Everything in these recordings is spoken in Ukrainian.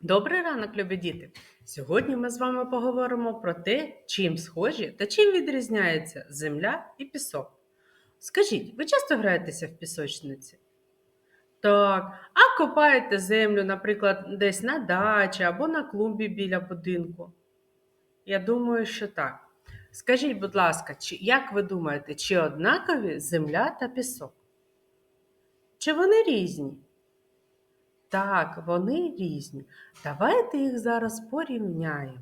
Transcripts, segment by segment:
Добрий ранок, любі діти! Сьогодні ми з вами поговоримо про те, чим схожі та чим відрізняються земля і пісок. Скажіть, ви часто граєтеся в пісочниці? Так, а копаєте землю, наприклад, десь на дачі або на клумбі біля будинку? Я думаю, що так. Скажіть, будь ласка, чи, як ви думаєте, чи однакові земля та пісок? Чи вони різні? Так, вони різні. Давайте їх зараз порівняємо.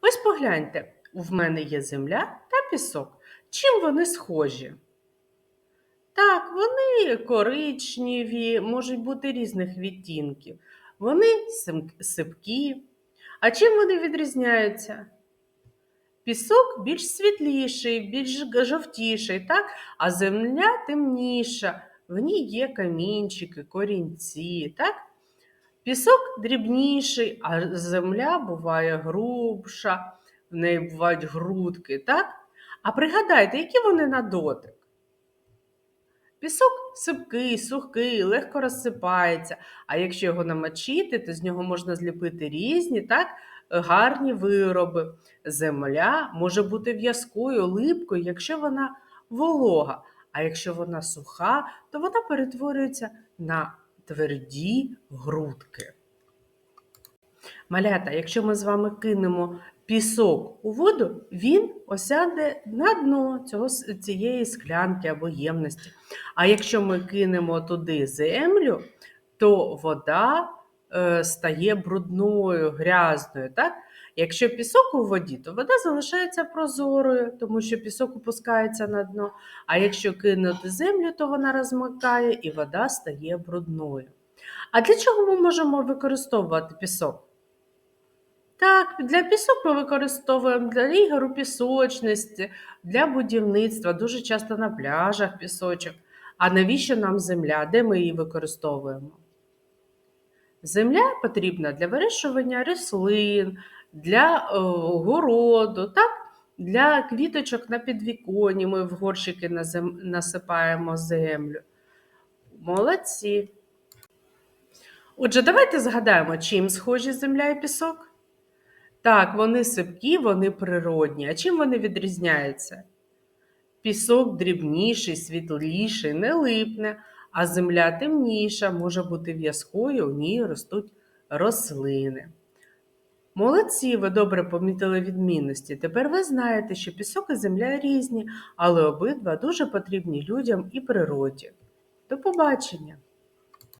Ось погляньте, в мене є земля та пісок. Чим вони схожі? Так, вони коричневі, можуть бути різних відтінків. Вони сипкі. А чим вони відрізняються? Пісок більш світліший, більш жовтіший, так? а земля темніша, в ній є камінчики, корінці. Так? Пісок дрібніший, а земля буває грубша, в неї бувають грудки. Так? А пригадайте, які вони на дотик? Пісок сипкий, сухий, легко розсипається. А якщо його намочити, то з нього можна зліпити різні так, гарні вироби. Земля може бути в'язкою, липкою, якщо вона волога. А якщо вона суха, то вона перетворюється на тверді грудки. Малята, якщо ми з вами кинемо пісок у воду, він осяде на дно цього, цієї склянки або ємності. А якщо ми кинемо туди землю, то вода е, стає брудною, грязною. Так? Якщо пісок у воді, то вода залишається прозорою, тому що пісок опускається на дно. А якщо кинути землю, то вона розмикає і вода стає брудною. А для чого ми можемо використовувати пісок? Так, для пісок ми використовуємо для ігор пісочності, для будівництва, дуже часто на пляжах пісочок. А навіщо нам земля? Де ми її використовуємо? Земля потрібна для вирощування рослин, для е, городу, так? для квіточок на підвіконні ми в горщики насипаємо землю. Молодці. Отже, давайте згадаємо, чим схожі земля і пісок. Так, вони сипкі, вони природні. А чим вони відрізняються? Пісок дрібніший, світліший, не липне, а земля темніша, може бути в'язкою, у ній ростуть рослини. Молодці, ви добре помітили відмінності. Тепер ви знаєте, що пісок і земля різні, але обидва дуже потрібні людям і природі. До побачення!